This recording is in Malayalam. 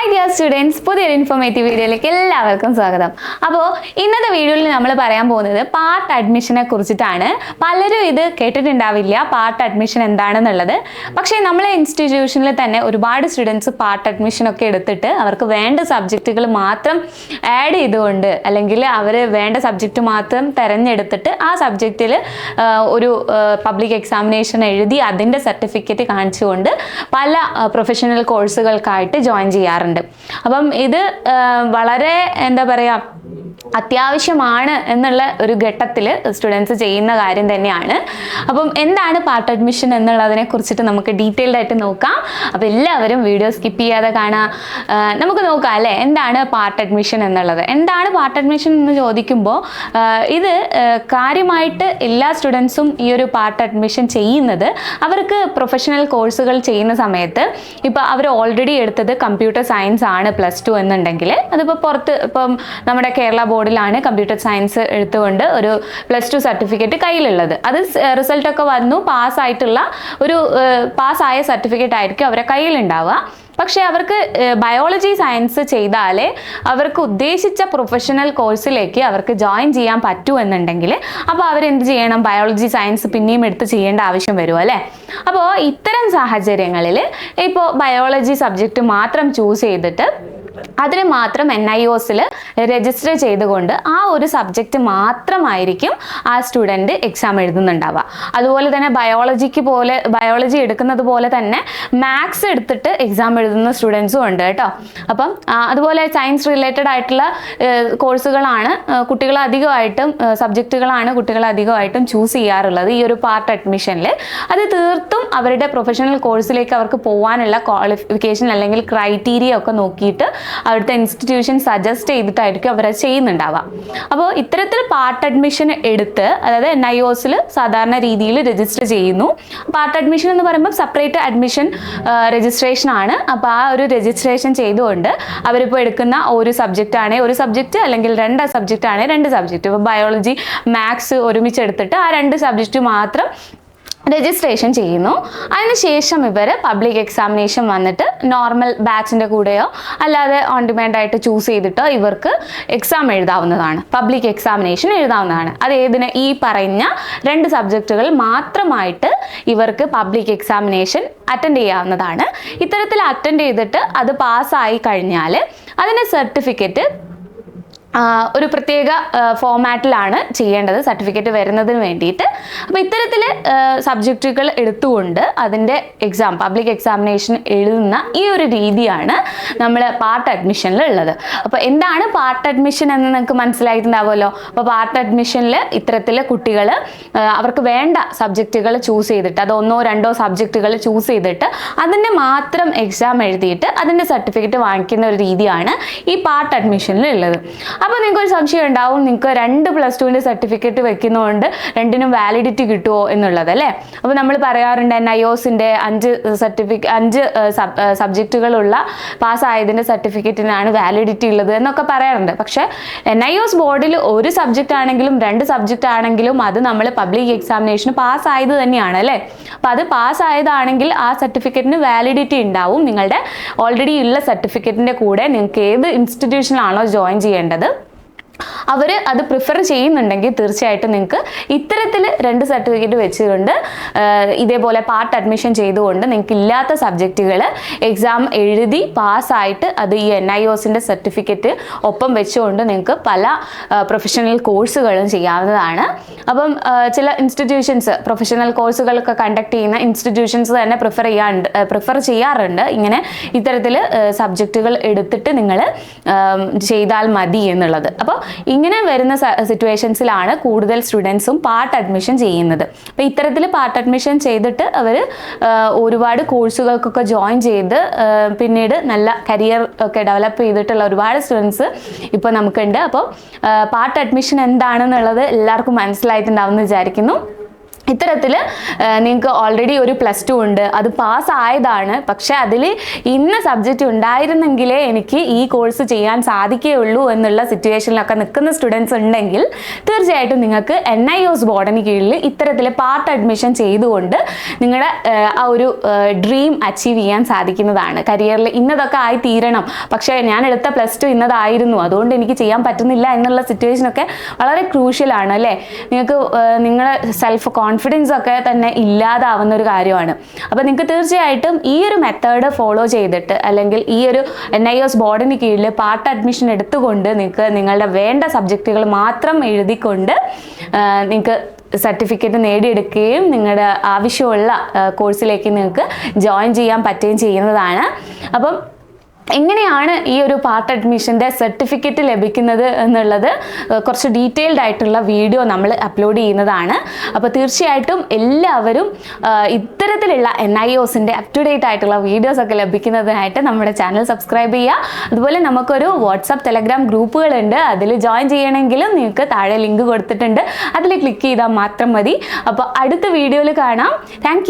Hi ഡിയർ സ്റ്റുഡൻസ് പുതിയൊരു ഇൻഫോർമേറ്റീവ് വീഡിയോയിലേക്ക് എല്ലാവർക്കും സ്വാഗതം. അപ്പോൾ ഇന്നത്തെ വീഡിയോയിൽ നമ്മൾ പറയാൻ പോകുന്നത് പാർട്ട് അഡ്മിഷനെ കുറിച്ചിട്ടാണ്. പലരും ഇത് കേട്ടിട്ടുണ്ടാവില്ല പാർട്ട് അഡ്മിഷൻ എന്താണെന്നുള്ളത്. പക്ഷേ നമ്മളെ ഇൻസ്റ്റിറ്റ്യൂഷനിൽ തന്നെ ഒരുപാട് സ്റ്റുഡൻസ് പാർട്ട് അഡ്മിഷനൊക്കെ എടുത്തിട്ട് അവർക്ക് വേണ്ട സബ്ജക്റ്റുകൾ മാത്രം ആഡ് ചെയ്തുകൊണ്ട് അല്ലെങ്കിൽ അവർ വേണ്ട സബ്ജക്റ്റ് മാത്രം തിരഞ്ഞെടുത്തിട്ട് ആ സബ്ജക്റ്റിൽ ഒരു പബ്ലിക് എക്സാമിനേഷൻ എഴുതി അതിന്റെ സർട്ടിഫിക്കറ്റ് കാണിച്ചുകൊണ്ട് പല പ്രൊഫഷണൽ കോഴ്സുകൾക്കായിട്ട് ജോയിൻ ചെയ്യാറുണ്ട്. അപ്പം ഇത് വളരെ എന്താ പറയുക അത്യാവശ്യമാണ് എന്നുള്ള ഒരു ഘട്ടത്തിൽ സ്റ്റുഡൻസ് ചെയ്യുന്ന കാര്യം തന്നെയാണ്. അപ്പം എന്താണ് പാർട്ട് അഡ്മിഷൻ എന്നുള്ളതിനെ കുറിച്ചിട്ട് നമുക്ക് ഡീറ്റെയിൽഡ് ആയിട്ട് നോക്കാം. അപ്പം എല്ലാവരും വീഡിയോ സ്കിപ്പ് ചെയ്യാതെ കാണാം. നമുക്ക് നോക്കാം അല്ലേ? എന്താണ് പാർട്ട് അഡ്മിഷൻ എന്നുള്ളത്? എന്താണ് പാർട്ട് അഡ്മിഷൻ എന്ന് ചോദിക്കുമ്പോൾ ഇത് കാര്യമായിട്ട് എല്ലാ സ്റ്റുഡൻസും ഈ ഒരു പാർട്ട് അഡ്മിഷൻ ചെയ്യുന്നത് അവർക്ക് പ്രൊഫഷണൽ കോഴ്സുകൾ ചെയ്യുന്ന സമയത്ത് ഇപ്പോൾ അവർ ഓൾറെഡി എടുത്തത് കമ്പ്യൂട്ടർ സയൻസ് ആണ് പ്ലസ് ടു എന്നുണ്ടെങ്കിൽ അതിപ്പോൾ പുറത്ത് ഇപ്പം നമ്മുടെ കേരള ബോർഡിലാണ് കമ്പ്യൂട്ടർ സയൻസ് എടുത്തുകൊണ്ട് ഒരു പ്ലസ് ടു സർട്ടിഫിക്കറ്റ് കയ്യിലുള്ളത്. അത് റിസൾട്ടൊക്കെ വന്നു പാസ്സായിട്ടുള്ള ഒരു പാസ്സായ സർട്ടിഫിക്കറ്റ് ആയിരിക്കും അവരെ കയ്യിലുണ്ടാവുക. പക്ഷേ അവർക്ക് ബയോളജി സയൻസ് ചെയ്താലേ അവർക്ക് ഉദ്ദേശിച്ച പ്രൊഫഷണൽ കോഴ്സിലേക്ക് അവർക്ക് ജോയിൻ ചെയ്യാൻ പറ്റൂ എന്നുണ്ടെങ്കിൽ അപ്പോൾ അവരെന്ത് ചെയ്യണം? ബയോളജി സയൻസ് പിന്നെയും എടുത്ത് ചെയ്യേണ്ട ആവശ്യം വരും അല്ലേ? അപ്പോൾ ഇത്തരം സാഹചര്യങ്ങളിൽ ഇപ്പോൾ ബയോളജി സബ്ജക്റ്റ് മാത്രം ചൂസ് ചെയ്തിട്ട് അതിന് മാത്രം എൻ ഐ ഒസിൽ രജിസ്റ്റർ ചെയ്തുകൊണ്ട് ആ ഒരു സബ്ജക്റ്റ് മാത്രമായിരിക്കും ആ സ്റ്റുഡന്റ് എക്സാം എഴുതുന്നുണ്ടാവുക. അതുപോലെ തന്നെ ബയോളജിക്ക് പോലെ ബയോളജി എടുക്കുന്നത് പോലെ തന്നെ മാത്സ് എടുത്തിട്ട് എക്സാം എഴുതുന്ന സ്റ്റുഡൻസും ഉണ്ട് കേട്ടോ. അപ്പം അതുപോലെ സയൻസ് റിലേറ്റഡ് ആയിട്ടുള്ള കോഴ്സുകളാണ് കുട്ടികൾ അധികമായിട്ടും സബ്ജക്റ്റുകളാണ് കുട്ടികൾ അധികമായിട്ടും ചൂസ് ചെയ്യാറുള്ളത് ഈ ഒരു പാർട്ട് അഡ്മിഷനിൽ അത് തീർത്തും അവരുടെ പ്രൊഫഷണൽ കോഴ്സിലേക്ക് അവർക്ക് പോകാനുള്ള ക്വാളിഫിക്കേഷൻ അല്ലെങ്കിൽ ക്രൈറ്റീരിയ ഒക്കെ നോക്കിയിട്ട് അവിടുത്തെ ഇൻസ്റ്റിറ്റ്യൂഷൻ സജസ്റ്റ് ചെയ്തിട്ടായിരിക്കും അവരത് ചെയ്യുന്നുണ്ടാവുക. അപ്പോൾ ഇത്തരത്തിൽ പാർട്ട് അഡ്മിഷൻ എടുത്ത് അതായത് എൻ ഐ ഒസിൽ സാധാരണ രീതിയിൽ രജിസ്റ്റർ ചെയ്യുന്നു. പാർട്ട് അഡ്മിഷൻ എന്ന് പറയുമ്പോൾ സെപ്പറേറ്റ് അഡ്മിഷൻ രജിസ്ട്രേഷൻ ആണ്. അപ്പോൾ ആ ഒരു രജിസ്ട്രേഷൻ ചെയ്തുകൊണ്ട് അവരിപ്പോൾ എടുക്കുന്ന ഒരു സബ്ജക്റ്റ് ആണെങ്കിൽ ഒരു സബ്ജക്റ്റ് അല്ലെങ്കിൽ രണ്ട് സബ്ജക്റ്റ് ആണെങ്കിൽ രണ്ട് സബ്ജക്റ്റ് ഇപ്പോൾ ബയോളജി മാത്സ് ഒരുമിച്ച് എടുത്തിട്ട് ആ രണ്ട് സബ്ജക്റ്റ് മാത്രം രജിസ്ട്രേഷൻ ചെയ്യുന്നു. അതിനുശേഷം ഇവർ പബ്ലിക് എക്സാമിനേഷൻ വന്നിട്ട് നോർമൽ ബാച്ചിന്റെ കൂടെയോ അല്ലാതെ ഓൺ ഡിമാൻഡ് ആയിട്ട് ചൂസ് ചെയ്തിട്ടോ ഇവർക്ക് എക്സാം എഴുതാവുന്നതാണ്. പബ്ലിക് എക്സാമിനേഷൻ എഴുതാവുന്നതാണ്. അത് ഏതിന്? ഈ പറഞ്ഞ രണ്ട് സബ്ജക്റ്റുകൾ മാത്രമായിട്ട് ഇവർക്ക് പബ്ലിക് എക്സാമിനേഷൻ അറ്റൻഡ് ചെയ്യാവുന്നതാണ്. ഇത്തരത്തിൽ അറ്റൻഡ് ചെയ്തിട്ട് അത് പാസ്സായി കഴിഞ്ഞാൽ അതിന്റെ സർട്ടിഫിക്കറ്റ് ഒരു പ്രത്യേക ഫോമാറ്റിലാണ് ചെയ്യേണ്ടത് സർട്ടിഫിക്കറ്റ് വരുന്നതിന് വേണ്ടിയിട്ട്. അപ്പോൾ ഇത്തരത്തിൽ സബ്ജക്റ്റുകൾ എടുത്തുകൊണ്ട് അതിന്റെ എക്സാം പബ്ലിക് എക്സാമിനേഷൻ എഴുതുന്ന ഈ ഒരു രീതിയാണ് നമ്മൾ പാർട്ട് അഡ്മിഷനിൽ ഉള്ളത്. അപ്പോൾ എന്താണ് പാർട്ട് അഡ്മിഷൻ എന്ന് നിങ്ങൾക്ക് മനസ്സിലായിട്ടുണ്ടാവുമല്ലോ? അപ്പോൾ പാർട്ട് അഡ്മിഷനിൽ ഇത്തരത്തിൽ കുട്ടികൾ അവർക്ക് വേണ്ട സബ്ജക്റ്റുകൾ ചൂസ് ചെയ്തിട്ട് അത് ഒന്നോ രണ്ടോ സബ്ജക്റ്റുകൾ ചൂസ് ചെയ്തിട്ട് അതിന്റെ മാത്രം എക്സാം എഴുതിയിട്ട് അതിന്റെ സർട്ടിഫിക്കറ്റ് വാങ്ങിക്കുന്ന ഒരു രീതിയാണ് ഈ പാർട്ട് അഡ്മിഷനിൽ ഉള്ളത്. അപ്പോൾ നിങ്ങൾക്ക് ഒരു സംശയം ഉണ്ടാവും. നിങ്ങൾക്ക് രണ്ട് പ്ലസ് ടുവിന്റെ സർട്ടിഫിക്കറ്റ് വെക്കുന്നതുകൊണ്ട് രണ്ടിനും വാലിഡിറ്റി കിട്ടുമോ എന്നുള്ളത് അല്ലേ? അപ്പോൾ നമ്മൾ പറയാറുണ്ട് എൻ ഐ ഒസിന്റെ അഞ്ച് സർട്ടിഫിക്ക അഞ്ച് സബ്ജക്റ്റുകളുള്ള പാസ്സായതിന്റെ സർട്ടിഫിക്കറ്റിനാണ് വാലിഡിറ്റി ഉള്ളത് എന്നൊക്കെ പറയാറുണ്ട്. പക്ഷേ എൻ ഐ ഒസ് ബോർഡിൽ ഒരു സബ്ജക്റ്റ് ആണെങ്കിലും രണ്ട് സബ്ജക്റ്റ് ആണെങ്കിലും അത് നമ്മൾ പബ്ലിക് എക്സാമിനേഷന് പാസ്സായത് തന്നെയാണ് അല്ലേ? അപ്പോൾ അത് പാസ്സായതാണെങ്കിൽ ആ സർട്ടിഫിക്കറ്റിന് വാലിഡിറ്റി ഉണ്ടാവും. നിങ്ങളുടെ ഓൾറെഡി ഉള്ള സർട്ടിഫിക്കറ്റിന്റെ കൂടെ നിങ്ങൾക്ക് ഏത് ഇൻസ്റ്റിറ്റ്യൂഷനിലാണോ ജോയിൻ ചെയ്യേണ്ടത്? അവർ അത് പ്രിഫർ ചെയ്യുന്നുണ്ടെങ്കിൽ തീർച്ചയായിട്ടും നിങ്ങൾക്ക് ഇത്തരത്തിൽ രണ്ട് സർട്ടിഫിക്കറ്റ് വെച്ചുകൊണ്ട് ഇതേപോലെ പാർട്ട് അഡ്മിഷൻ ചെയ്തുകൊണ്ട് നിങ്ങൾക്ക് ഇല്ലാത്ത സബ്ജക്റ്റുകൾ എക്സാം എഴുതി പാസ്സായിട്ട് അത് ഈ എൻ ഐ ഒസിന്റെ സർട്ടിഫിക്കറ്റ് ഒപ്പം വെച്ചുകൊണ്ട് നിങ്ങൾക്ക് പല പ്രൊഫഷണൽ കോഴ്സുകളും ചെയ്യാവുന്നതാണ്. അപ്പം ചില ഇൻസ്റ്റിറ്റ്യൂഷൻസ് പ്രൊഫഷണൽ കോഴ്സുകളൊക്കെ കണ്ടക്ട് ചെയ്യുന്ന ഇൻസ്റ്റിറ്റ്യൂഷൻസ് തന്നെ പ്രിഫർ ചെയ്യാറുണ്ട് പ്രിഫർ ചെയ്യാറുണ്ട്. ഇങ്ങനെ ഇത്തരത്തിൽ സബ്ജക്റ്റുകൾ എടുത്തിട്ട് നിങ്ങൾ ചെയ്താൽ മതി എന്നുള്ളത്. അപ്പോൾ ഇങ്ങനെ വരുന്ന സിറ്റുവേഷൻസിലാണ് കൂടുതൽ സ്റ്റുഡൻസും പാർട്ട് അഡ്മിഷൻ ചെയ്യുന്നത്. അപ്പോൾ ഇത്തരത്തിൽ പാർട്ട് അഡ്മിഷൻ ചെയ്തിട്ട് അവർ ഒരുപാട് കോഴ്സുകൾക്കൊക്കെ ജോയിൻ ചെയ്ത് പിന്നീട് നല്ല കരിയർ ഒക്കെ ഡെവലപ്പ് ചെയ്തിട്ടുള്ള ഒരുപാട് സ്റ്റുഡൻസ് ഇപ്പോൾ നമുക്കുണ്ട്. അപ്പോൾ പാർട്ട് അഡ്മിഷൻ എന്താണെന്നുള്ളത് എല്ലാവർക്കും മനസ്സിലായിട്ടുണ്ടാവും എന്ന് വിചാരിക്കുന്നു. ഇത്തരത്തിൽ നിങ്ങൾക്ക് ഓൾറെഡി ഒരു പ്ലസ് ടു ഉണ്ട്. അത് പാസ്സായതാണ് പക്ഷെ അതിൽ ഇന്ന സബ്ജക്റ്റ് ഉണ്ടായിരുന്നെങ്കിലേ എനിക്ക് ഈ കോഴ്സ് ചെയ്യാൻ സാധിക്കുകയുള്ളൂ എന്നുള്ള സിറ്റുവേഷനിലൊക്കെ നിൽക്കുന്ന സ്റ്റുഡൻസ് ഉണ്ടെങ്കിൽ തീർച്ചയായിട്ടും നിങ്ങൾക്ക് എൻ ഐ ഒസ് ബോർഡിന് കീഴിൽ ഇത്തരത്തിൽ പാർട്ട് അഡ്മിഷൻ ചെയ്തുകൊണ്ട് നിങ്ങളുടെ ആ ഒരു ഡ്രീം അച്ചീവ് ചെയ്യാൻ സാധിക്കുന്നതാണ്. കരിയറിൽ ഇന്നതൊക്കെ ആയി തീരണം. പക്ഷേ ഞാൻ എടുത്ത പ്ലസ് ടു ഇന്നതായിരുന്നു. അതുകൊണ്ട് എനിക്ക് ചെയ്യാൻ പറ്റുന്നില്ല എന്നുള്ള സിറ്റുവേഷനൊക്കെ വളരെ ക്രൂഷ്യലാണ് അല്ലേ? നിങ്ങൾക്ക് നിങ്ങളുടെ സെൽഫ് കോൺഫിഡൻസ് ഒക്കെ തന്നെ ഇല്ലാതാവുന്ന ഒരു കാര്യമാണ്. അപ്പോൾ നിങ്ങൾക്ക് തീർച്ചയായിട്ടും ഈ ഒരു മെത്തേഡ് ഫോളോ ചെയ്തിട്ട് അല്ലെങ്കിൽ ഈ ഒരു എൻ ഐ എസ് ബോർഡിന് കീഴിൽ പാർട്ട് അഡ്മിഷൻ എടുത്തുകൊണ്ട് നിങ്ങൾക്ക് നിങ്ങളുടെ വേണ്ട സബ്ജക്റ്റുകൾ മാത്രം എഴുതിക്കൊണ്ട് നിങ്ങൾക്ക് സർട്ടിഫിക്കറ്റ് നേടിയെടുക്കുകയും നിങ്ങളുടെ ആവശ്യമുള്ള കോഴ്സിലേക്ക് നിങ്ങൾക്ക് ജോയിൻ ചെയ്യാൻ പറ്റുകയും ചെയ്യുന്നതാണ്. അപ്പം എങ്ങനെയാണ് ഈ ഒരു പാർട്ട് അഡ്മിഷന്റെ സർട്ടിഫിക്കറ്റ് ലഭിക്കുന്നത് എന്നുള്ളത് കുറച്ച് ഡീറ്റെയിൽഡ് ആയിട്ടുള്ള വീഡിയോ നമ്മൾ അപ്ലോഡ് ചെയ്യുന്നതാണ്. അപ്പോൾ തീർച്ചയായിട്ടും എല്ലാവരും ഇത്തരത്തിലുള്ള എൻ ഐ ഒസിന്റെ അപ് ടു ഡേറ്റ് ആയിട്ടുള്ള വീഡിയോസ് ഒക്കെ ലഭിക്കുന്നതിനായിട്ട് നമ്മുടെ ചാനൽ സബ്സ്ക്രൈബ് ചെയ്യുക. അതുപോലെ നമുക്കൊരു വാട്സാപ്പ് ടെലഗ്രാം ഗ്രൂപ്പുകളുണ്ട് അതിൽ ജോയിൻ ചെയ്യണമെങ്കിലും നിങ്ങൾക്ക് താഴെ ലിങ്ക് കൊടുത്തിട്ടുണ്ട്. അതിൽ ക്ലിക്ക് ചെയ്താൽ മാത്രം മതി. അപ്പോൾ അടുത്ത വീഡിയോയിൽ കാണാം. താങ്ക്